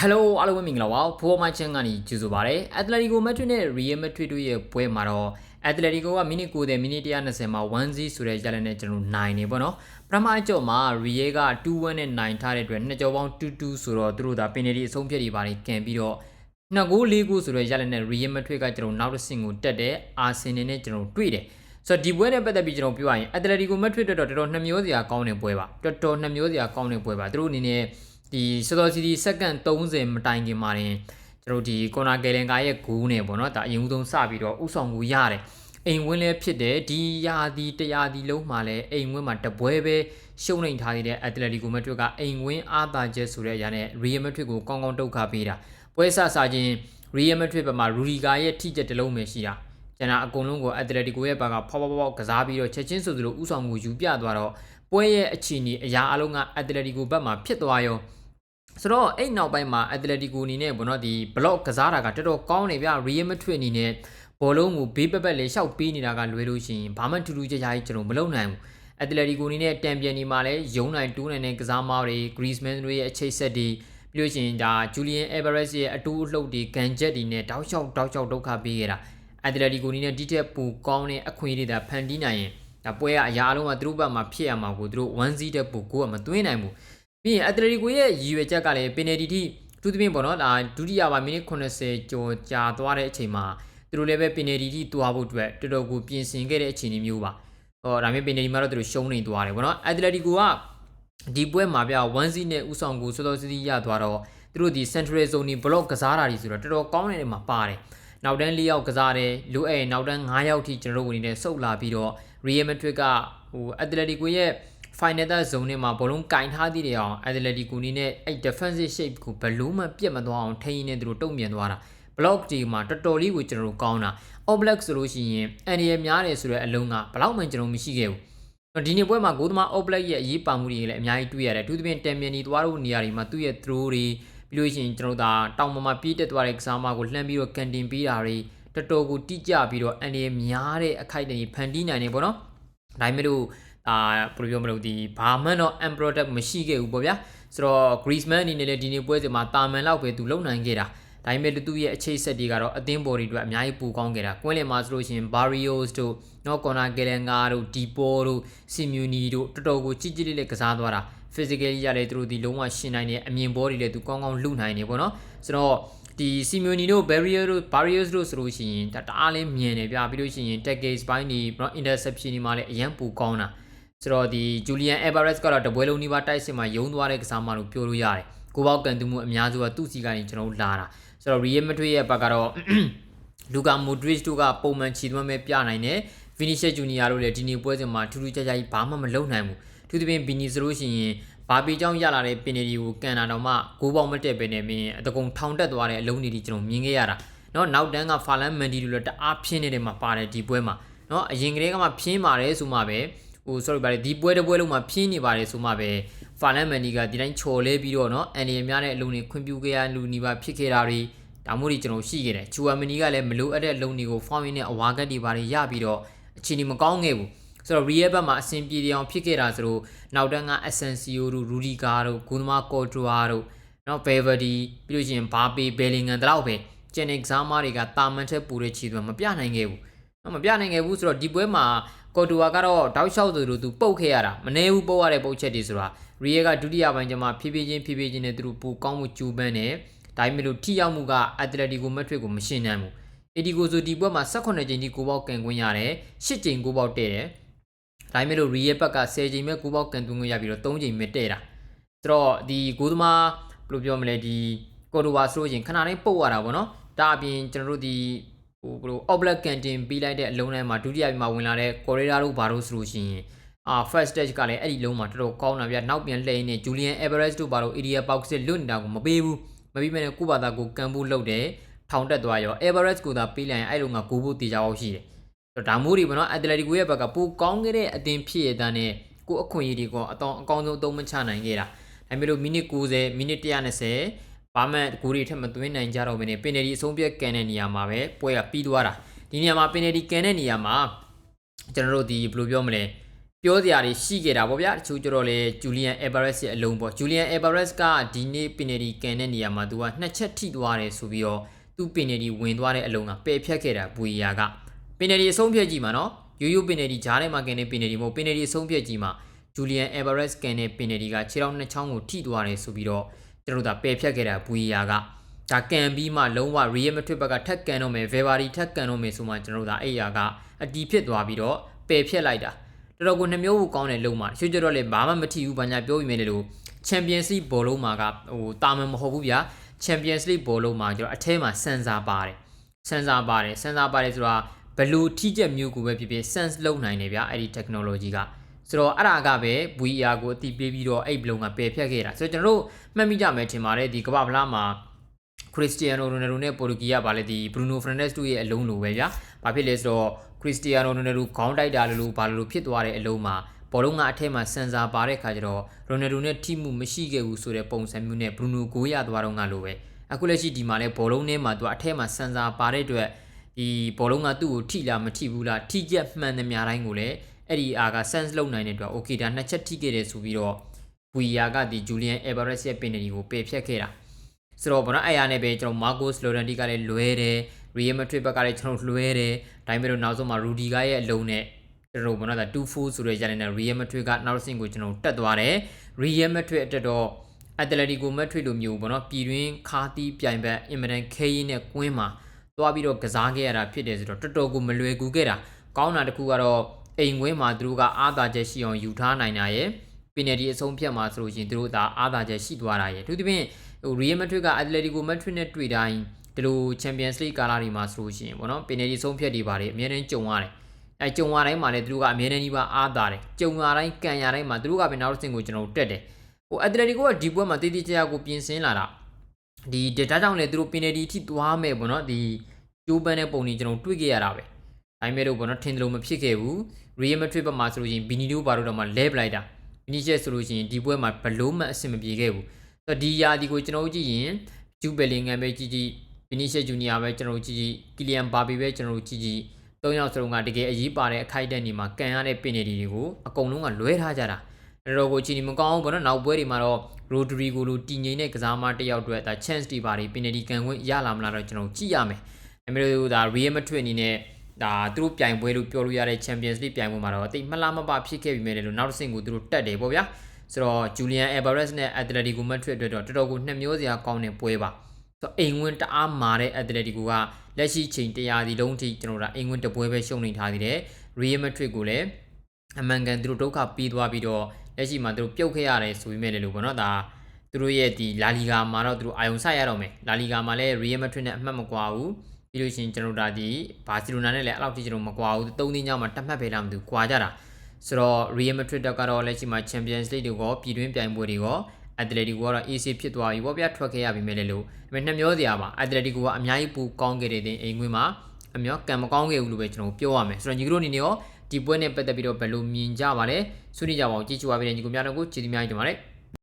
ဟယ်လိုအားလုံးပဲမင်္ဂလာပါဖိုးမိုင်းချန်ကနေကြိုဆိုပါရစေအက်တလက်တီကိုမက်ဒရစ်နဲ့ရီယယ်မက်ဒရစ်တို့ရဲ့ပွဲမှာတော့အက်တလက်တီကိုကမိနစ်90မိနစ်120မှာ1-0ဆိုတဲ့ရလဒ်နဲ့ကျွန်တော်နိုင်နေပေါ့နော်ပထမအကြော့မှာရီယယ်က2-1နဲ့နိုင်ထားတဲ့အတွက်နှစ်ကြော်ပေါင်း2-2ဆိုတော့သူတို့ဒါပင်နယ်တီအဆုံးဖြတ်တွေပါတယ်ကန်ပြီးတော့နှစ်ဂိုး၄ဂိုးဆိုတဲ့ရလဒ်နဲ့ရီယယ်မက်ဒရစ်ကကျွန်တော်နောက်တစ်ဆင့်ကိုတက်တယ်အာဆင်နယ်နဲ့ကျွန်တော်တွေ့တယ်ဆိုတော့ဒီပွဲနဲ့ပတ်သက်ပြီးကျွန်တော်ပြောရရင်အက်တလက်တီကိုမက်ဒရစ်တော့တော်တော်နှမျိုးစရာကောင်းတဲ့ပွဲပါတော်တော်နှမျိုးစရာကောင်းတဲ့ပွဲပါသူတို့အနေနဲ့ ဒီစောစောစီစီစက္ကန့်30မတိုင်ခင်မှာတင်ကျွန်တော်ဒီကွန်နာဂယ်လန်ကာရဲ့ဂိုးနဲ့ပေါ့နော်ဒါအရင်ဦးဆုံးစပြီးတော့ဥဆောင်မှုရတယ်အိမ်ဝင်းလည်းဖြစ်တယ်ဒီယာဒီတရာဒီလုံးမှာလည်းအိမ်ဝင်းမှာတပွဲပဲရှုံးနေထားသေးတဲ့အက်တလက်တီကိုမက်ဒရစ်ကအိမ်ဝင်းအားသာချက်ဆိုတဲ့အရာနဲ့ရီယယ်မက်ဒရစ်ကိုကောင်းကောင်းတုတ်ခပေးတာပွဲဆဆချင်းရီယယ်မက်ဒရစ်ဘက်မှာရူဒီဂါရဲ့ထိချက်တစ်လုံးပဲရှိတာကျွန်တော်အကုန်လုံးကိုအက်တလက်တီကိုရဲ့ဘက်ကဖောက်ဖောက်ဖောက်ကစားပြီးတော့ချက်ချင်းဆိုသလိုဥဆောင်မှုယူပြသွားတော့ ပွဲရဲ့အခြေအနေအရာအလုံးကအက်တလက်တီကိုဘက်မှာဖြစ်သွားရောဆိုတော့အဲ့နောက်ပိုင်းမှာအက်တလက်တီကိုအနေနဲ့ဘောနော်ဒီဘလော့ကစားတာကတော်တော်ကောင်းနေဗျရီယယ်မက်ဒရစ်အနေနဲ့ဘောလုံးကိုဘေးပက်ပက်လေးရှောက်ပေးနေတာကလွယ်လို့ရှိရင်ဘာမှထူးထူးခြားခြားကြီးကျွန်တော်မလုပ်နိုင်ဘူးအက်တလက်တီကိုအနေနဲ့တံပြန်ဒီမှာလည်းယုံနိုင်တူးနိုင်တဲ့ကစားမားတွေဂရီးမန်တွေရဲ့အခြေဆက်တွေပြီးလို့ရှိရင်ဒါဂျူလီယန်အဲဗရက်စ်ရဲ့အတူအလှုပ်တွေကန်ချက်တွေနဲ့တောက်လျှောက်တောက်လျှောက်ဒုက္ခပေးခဲ့တာအက်တလက်တီကိုအနေနဲ့ဒီတက်ပူကောင်းတဲ့အခွင့်အရေးတွေဒါဖန်တီးနိုင်ရင် ဒါပွဲကအရာအလုံးကသူတို့ဘက်မှာဖြစ်ရမှာကိုသူတို့1-0တက်ပူကိုကမသွင်းနိုင်ဘူးပြီးရင်အက်တလက်တီကိုရဲ့ရည်ရွယ်ချက်ကလည်းပင်နယ်တီတီသူသဖြင့်ပေါ့နော်ဒါဒုတိယပါမိနစ်80ကျော်ကြာသွားတဲ့အချိန်မှာသူတို့လည်းပဲပင်နယ်တီတီတွားဖို့အတွက်တော်တော်ကိုပြင်ဆင်ခဲ့တဲ့အခြေအနေမျိုးပါဟောဒါမျိုးပင်နယ်တီမှာတော့သူတို့ရှုံးနေသွားတယ်ပေါ့နော်အက်တလက်တီကိုကဒီပွဲမှာပြ1-0နဲ့ဥဆောင်ကိုစောစောစီးစီးရသွားတော့သူတို့ဒီ central zone ဒီ block ကစားတာတွေဆိုတော့တော်တော်ကောင်းတဲ့နေမှာပါတယ် နောက်တန်း၄ယောက်ကစားတယ်လူအဲနောက်တန်း၅ယောက်ထိကျွန်တော်တို့ဝင်နေတဲ့စုပ်လာပြီးတော့ Real Madrid ကဟို Atletico ရဲ့ final third zone နဲ့မှာဘောလုံးကင်ထားသေးတယ်အောင် Atletico နေနဲ့အဲ့ defensive shape ကိုဘလုံးမပြတ်မသွားအောင်ထိန်းရင်းနဲ့သူတို့တုံ့ပြန်သွားတာ block ဒီမှာတော်တော်လေးကိုကျွန်တော်တို့ကောင်းတာ All Black ဆိုလို့ရှိရင်အန်ရီယများတယ်ဆိုတဲ့အလုံးကဘလောက်မှကျွန်တော်မရှိခဲ့ဘူးဒီနေ့ပွဲမှာဂိုးသမား All Black ရဲ့အရေးပါမှုတွေလည်းအများကြီးတွေ့ရတယ်အထူးသဖြင့်တမ်မြန်နီသွားတို့နေရာတွေမှာသူ့ရဲ့ throw တွေ ပြီးလို့ရှိရင်ကျွန်တော်တို့ဒါတောင်ပေါ်မှာပြေးတက်သွားတဲ့ကစားမကိုလှမ်းပြီးတော့ကန်တင်ပေးတာတွေတော်တော်ကိုတိကျပြီးတော့အန်ဒီများတဲ့အခိုက်အတန့်ကြီးဖန်တီးနိုင်နေပေါ့နော်ဒါပေမဲ့လို့အာဘယ်လိုပြောမလို့ဒီဘာမှတော့ unproduct မရှိခဲ့ဘူးပေါ့ဗျာဆိုတော့ Griezmann အနေနဲ့လည်းဒီနေ့ပွဲစဉ်မှာတာမန်လောက်ပဲသူလုံနိုင်ခဲ့တာဒါပေမဲ့သူ့ရဲ့အခြေဆက်တွေကတော့အသင်းပေါ်တွေအတွက်အများကြီးပူကောင်းခဲ့တာကွင်းလင်မှာဆိုလို့ရှိရင် Barrios တို့နော် Corner Gallagher တို့ Depo တို့ Simeone တို့တော်တော်ကိုကြီးကြီးလေးလေးကစားသွားတာ physically ရလဲသူတို့ဒီလုံးဝရှင်နိုင်တဲ့အမြင်ဘောတွေလည်းသူကောင်းကောင်းလှုပ်နိုင်နေပေါ့နော်ဆိုတော့ဒီ Simeone တို့ Barrier တို့ Barriers တို့ဆိုလို့ရှိရင်ဒါတအားလေးမြင်တယ်ဗျပြီးလို့ရှိရင် tackles ဘိုင်းဒီ interception ဒီမှာလည်းအရန်ပူကောင်းတာဆိုတော့ဒီ Julian Alvarez ကတော့တပွဲလုံးနီးပါးတိုက်စစ်မှာယုံသွားတဲ့ကစားမလို့ပြောလို့ရတယ်ကိုပေါကန်တူမှုအများစုကသူ့စီကနေကျွန်တော်လာတာဆိုတော့ Real Madrid ရဲ့ဘက်ကတော့ Luka Modric တို့ကပုံမှန်ခြေသွမ်းပဲပြနိုင်တယ် Vinicius Junior တို့လည်းဒီနေ့ပွဲစဉ်မှာထူးထူးခြားခြားကြီးဘာမှမလုပ်နိုင်ဘူးသူသဖြင့် Vini ဆိုလို့ရှိရင်ဘာပီကြောင့်ရလာတဲ့ပင်နီကိုကန်တာတော့မှဂိုးပေါက်မတက်ပဲနဲ့မင်းအတကုံထောင်တက်သွားတဲ့အလုံးတွေကျွန်တော်မြင်ခဲ့ရတာเนาะနောက်တန်းကဖာလန်မန်ဒီတို့လည်းတအားဖြင်းနေတဲ့မှာပါတယ်ဒီပွဲမှာเนาะအရင်ကတည်းကမှဖြင်းပါတယ်ဆိုမှပဲဟို sorry ပါတယ်ဒီပွဲတစ်ပွဲလုံးမှာဖြင်းနေပါတယ်ဆိုမှပဲဖာလန်မန်ဒီကဒီတိုင်းချော်လဲပြီးတော့เนาะအန်ဒီများတဲ့အလုံးတွေခွင့်ပြုခဲ့ရလူနီပါဖြစ်ခဲ့တာတွေဒါမှမဟုတ်ကျွန်တော်ရှိခဲ့တယ်ချူဝမ်မနီကလည်းမလိုအပ်တဲ့အလုံးတွေကိုဖောင်းရင်းနဲ့အဝါကတ်တွေပါရပြီးတော့ အခြေအနေမကောင်းခဲ့ဘူးဆိုတော့ real ဘက်မှာအဆင်ပြေအောင်ဖြစ်ခဲ့တာဆိုတော့နောက်တန်းက Asensio တို့ Rudiger တို့ Gundogan Courtois တို့နော် Valverde ပြီးလို့ရှိရင် Mbappe Bellingham တလောက်ပဲကျန်တဲ့ကစားမတွေကတာမန်ထက်ပူတဲ့ခြေသွမ်းမပြနိုင်ခဲ့ဘူးနော်မပြနိုင်ခဲ့ဘူးဆိုတော့ဒီပွဲမှာ Courtois ကတော့တောက်လျှောက်သူတို့သူပုတ်ခဲ့ရတာမနေဘူးပုတ်ရတဲ့ပုတ်ချက်တွေဆိုတာ real ကဒုတိယပိုင်းကျမှဖြည်းဖြည်းချင်းဖြည်းဖြည်းချင်းနဲ့သူတို့ပူကောင်းမှုကြိုးပမ်းတယ်ဒါပေမဲ့လို့ထိရောက်မှုက Atletico Madrid ကိုမရှင်းနိုင်ဘူး အီဒီကိုဆိုဒီပွဲမှာ18ကြိမ်ထိကိုပေါက်ကန်ခွင့်ရတယ်10ကြိမ်ကိုပေါက်တဲ့တယ်ဒါပေမဲ့လို့ Real ဘက်က10ကြိမ်ပဲကိုပေါက်ကန်သွင်းခွင့်ရပြီးတော့3ကြိမ်ပဲတဲ့တာဆိုတော့ဒီဂိုးသမားဘယ်လိုပြောမလဲဒီကော်တိုဝါဆိုလို့ရင်ခဏတိုင်းပုတ်ရတာပေါ့နော်ဒါအပြင်ကျွန်တော်တို့ဒီဟိုဘယ်လို Oblak ကန်တင်ပြီးလိုက်တဲ့အလုံးတိုင်းမှာဒုတိယပြီးမှဝင်လာတဲ့ Correa တို့ဘာလို့ဆိုလို့ရှိရင်အာ first stage ကလည်းအဲ့ဒီလုံးမှာတော်တော်ကောင်းတာဗျနောက်ပြန်လှည့်နေ Julian Alvarez တို့ဘာလို့ area box လွတ်နေတာကိုမပေးဘူးမပြီးမဲ့ကိုဘာသာကိုကန်ဖို့လုပ်တယ် ထောင်တက်သွားရော Everest ကိုသာပေးလိုက်ရင်အဲ့လိုငါကိုဖို့တေချာအောင်ရှိတယ်ဆိုတော့ဒါမိုးတွေပေါ့နော် Atletico ရဲ့ဘက်ကပိုကောင်းခဲ့တဲ့အသင်းဖြစ်ရတဲ့နဲ့ကိုအခွင့်အရေးတွေကအတောင်အကောင်းဆုံးအသုံးမချနိုင်ခဲ့တာဒါပေမဲ့လို့မိနစ်90မိနစ်120ဘာမှဂိုးတွေထက်မသွင်းနိုင်ကြတော့ဘဲနဲ့ပင်နယ်ဒီအဆုံးပြတ်ကန်တဲ့နေရာမှာပဲပွဲကပြီးသွားတာဒီနေရာမှာပင်နယ်ဒီကန်တဲ့နေရာမှာကျွန်တော်တို့ဒီဘယ်လိုပြောမလဲပပြောစရာတွေရှိခဲ့တာပေါ့ဗျာတချို့ကျတော့လေဂျူလီယန်အယ်ဘာရက်စ်ရဲ့အလုံးပေါ့ဂျူလီယန်အယ်ဘာရက်စ်ကဒီနေ့ပင်နယ်ဒီကန်တဲ့နေရာမှာသူကနှစ်ချက်ထိသွားတယ်ဆိုပြီးတော့ သူပင်နယ်ဒီဝင်သွားတဲ့အလုံးကပယ်ဖြတ်ခဲ့တာဘူရီယာကပင်နယ်ဒီအဆုံးဖြတ်ကြည့်မှာနော်ရိုးရိုးပင်နယ်ဒီဂျားထဲမှာကန်တဲ့ပင်နယ်ဒီမဟုတ်ပင်နယ်ဒီအဆုံးဖြတ်ကြည့်မှာဂျူလီယန်အယ်ဘာရက်စ်ကန်တဲ့ပင်နယ်ဒီကခြေထောက်နှစ်ချောင်းကိုထိသွားတယ်ဆိုပြီးတော့ကျွန်တော်တို့ကပယ်ဖြတ်ခဲ့တာဘူရီယာကဒါကန်ပြီးမှလုံးဝ Real Madrid ဘက်ကထက်ကန်တော့မယ် Verratti ထက်ကန်တော့မယ်ဆိုမှကျွန်တော်တို့ကအဲ့အရာကအတီးဖြစ်သွားပြီးတော့ပယ်ဖြတ်လိုက်တာတော်တော်ကိုနှမျိုးကိုကောင်းတဲ့လုံမှာရွှေကြတော့လေဘာမှမထီဘူးဘာညာပြောပြီးမယ်လေလို့ Champions League ဘောလုံးမှာကဟိုတာမန်မဟုတ်ဘူးဗျာ Champions League ဘောလုံးမှာကျတော့အထဲမှာစန်စာပါတယ်စန်စာပါတယ်စန်စာပါတယ်ဆိုတာဘလို့ထိချက်မျိုးကိုပဲဖြစ်ဖြစ် sense လုပ်နိုင်တယ်ဗျာအဲ့ဒီ technology ကဆိုတော့အဲ့ဒါကပဲ VR ကိုအတိပေးပြီးတော့အဲ့ဘလုံးကပယ်ဖြတ်ခဲ့တာဆိုတော့ကျွန်တော်တို့မှတ်မိကြမယ်ထင်ပါတယ်ဒီကမ္ဘာဖလားမှာခရစ္စတီယာနိုရိုနယ်ဒိုနဲ့ပိုတူဂီကဗာလေဒီဘရူနိုဖရန်ဒက်စ်တို့ရဲ့အလုံးလိုပဲဗျာဘာဖြစ်လဲဆိုတော့ခရစ္စတီယာနိုရိုနယ်ဒိုခေါင်းတိုက်တာလို့ဘာလို့ဖြစ်သွားတဲ့အလုံးမှာ ဘောလုံးကအထက်မှာစန်စာပါတဲ့ခါကျတော့ရိုနယ်ဒိုနဲ့ထိမှုမရှိခဲ့ဘူးဆိုတဲ့ပုံစံမျိုးနဲ့ဘရူနိုကိုရသွားတော့ငါလိုပဲအခုလက်ရှိဒီမှာလဲဘောလုံးထဲမှာသူကအထက်မှာစန်စာပါတဲ့အတွက်ဒီဘောလုံးကသူ့ကိုထိလားမထိဘူးလားထိချက်မှန်သမျှတိုင်းကိုလည်းအဲ့ဒီအာက sense လုပ်နိုင်တဲ့အတွက် okay ဒါနှစ်ချက်ထိခဲ့တယ်ဆိုပြီးတော့ဝီယာကဒီဂျူလီယန်အယ်ဗာရက်စ်ရဲ့ပင်နယ်ကိုပယ်ဖြတ်ခဲ့တာဆိုတော့ဘောနော်အဲ့ရနဲ့ပဲကျွန်တော်မာကိုစ်လိုရန်တီကလည်းလွဲတယ်ရီယယ်မက်ဒရစ်ဘက်ကလည်းကျွန်တော်လွဲတယ်ဒါပေမဲ့လို့နောက်ဆုံးမှာရူဒီဂါရဲ့အလုံးနဲ့ ကျွန်တော်ဘောနော်ဒါ2-4ဆိုတဲ့ရတဲ့ရီယယ်မက်ဒရစ်ကနောက်ဆင့်ကိုကျွန်တော်တက်သွားတယ်ရီယယ်မက်ဒရစ်အတွက်တော့အက်တလက်တီကိုမက်ဒရစ်လိုမျိုးပေါ့နော်ပြည်တွင်းခါတီးပြိုင်ဘက်အင်မတန်ခဲရင်းနဲ့ကွင်းမှာသွားပြီးတော့ကစားခဲ့ရတာဖြစ်တယ်ဆိုတော့တော်တော်ကိုမလွယ်ကူခဲ့တာကောင်းတာတစ်ခုကတော့အိမ်ကွင်းမှာသူတို့ကအားသာချက်ရှိအောင်ယူထားနိုင်တာရဲ့ပင်နယ်ဒီအဆုံးဖြတ်မှာဆိုလို့ရှိရင်သူတို့သာအားသာချက်ရှိသွားတာရဲ့သူတို့ပြင်ဟို Real Madrid က Atletico Madrid နဲ့တွေ့တိုင်းဒီလို Champions League ကာလာတွေမှာဆိုလို့ရှိရင်ပေါ့နော်ပင်နယ်ဒီဆုံးဖြတ်တွေပါတယ်အများနဲ့ကြုံရတယ် အဲကြုံရတိုင်းမှာလည်းသူတို့ကအများနဲ့ကြီးပါအားသာတယ်ကြုံရတိုင်းကန်ရတိုင်းမှာသူတို့ကပဲနောက်တစ်ဆင့်ကိုကျွန်တော်တက်တယ်ဟို Atletico ကဒီပွဲမှာတည်တည်ကြကိုပြင်ဆင်လာတာဒီ data ကြောင့်လည်းသူတို့ပင်နယ်ဒီအထိသွားမယ်ပေါ့နော်ဒီကျိုးပန်းတဲ့ပုံတွေကျွန်တော်တွေ့ခဲ့ရတာပဲဒါပေမဲ့လို့ပေါ့နော်ထင်တယ်လို့မဖြစ်ခဲ့ဘူး Real Madrid ဘက်မှာဆိုလို့ရှိရင် Benito ဘာလို့တော့မှလဲပလိုက်တာ Vinicius ဆိုလို့ရှိရင်ဒီပွဲမှာဘလို့မှအဆင်မပြေခဲ့ဘူးဆိုတော့ဒီယာဒီကိုကျွန်တော်ကြည့်ရင်ဂျူဘယ်လင်ဂမ်ပဲကြည့်ကြည့် Vinicius Junior ပဲကျွန်တော်ကြည့်ကြည့် Kylian Mbappe ပဲကျွန်တော်ကြည့်ကြည့် သုံးယောက်စလုံးကတကယ်အရေးပါတဲ့အခိုက်အတန့်တွေမှာကန်ရတဲ့ပင်နေတွေကိုအကုန်လုံးကလွဲထားကြတာတော်တော်ကိုချီနီမကောင်းဘူးပေါ့နော်နောက်ပွဲတွေမှာတော့ Rodrigo လိုတည်ငြိမ်တဲ့ကစားမတစ်ယောက်အတွက်ဒါ chance တွေပါတယ်ပင်နေဒီကန်ခွင့်ရလာမလားတော့ကျွန်တော်ကြည့်ရမယ်အမေတို့ဒါ Real Madrid အနေနဲ့ဒါသူတို့ပြိုင်ပွဲလို့ပြောလို့ရတဲ့ Champions League ပြိုင်ပွဲမှာတော့အတိတ်မလားမပဖြစ်ခဲ့ပြီမဲ့လို့နောက်တစ်ဆင့်ကိုသူတို့တက်တယ်ပေါ့ဗျာဆိုတော့ Julian Alvarez နဲ့ Atletico Madrid အတွက်တော့တော်တော်ကိုနှစ်မျိုးစရာကောင်းတဲ့ပွဲပါ ဆိုတော့အိမ်ဝင်တအားမာတဲ့ Atletico ကလက်ရှိချိန်တရားဒီလုံးထိကျွန်တော်တို့အိမ်ဝင်တပွဲပဲရှုံနေထားသေးတယ် Real Madrid ကိုလည်းအမှန်ကန်သူတို့ဒုက္ခပြီးသွားပြီးတော့လက်ရှိမှာသူတို့ပြုတ်ခဲ့ရတယ်ဆိုပြီးမဲ့လေလို့ပေါ့နော်ဒါသူတို့ရဲ့ဒီလာလီဂါမှာတော့သူတို့အာယုံဆိုင်ရတော့မယ်လာလီဂါမှာလည်း Real Madrid နဲ့အမှတ်မကွာဘူးပြီးလို့ရှိရင်ကျွန်တော်တို့ဒါဒီဘာစီလိုနာနဲ့လည်းအဲ့လောက်ထိကျွန်တော်မကွာဘူးသုံးသိန်းညောင်းမှာတတ်မှတ်ပဲလားမသိဘူးကွာကြတာဆိုတော့ Real Madrid ကတော့လက်ရှိမှာ Champions League တွေကိုပြည်တွင်းပြိုင်ပွဲတွေရော Atletico ကတော့ AC ဖြစ်သွားပြီပေါ့ဗျာထွက်ခဲ့ရပြီမဲ့လေလို့ဒါပေမဲ့နှစ်မျောစရာပါ Atletico ကအများကြီးပူကောင်းခဲ့တဲ့အိမ်ခွင်းမှာအမျောကံမကောင်းခဲ့ဘူးလို့ပဲကျွန်တော်ပြောရမယ်ဆိုတော့ညီကတို့အနေနဲ့ရောဒီပွဲနဲ့ပတ်သက်ပြီးတော့ဘယ်လိုမြင်ကြပါလဲဆွေးနွေးကြပါဦးကြည့်ချူပါပြီညီကများတို့ကိုကျေးဇူးများကြီးတင်ပါတယ်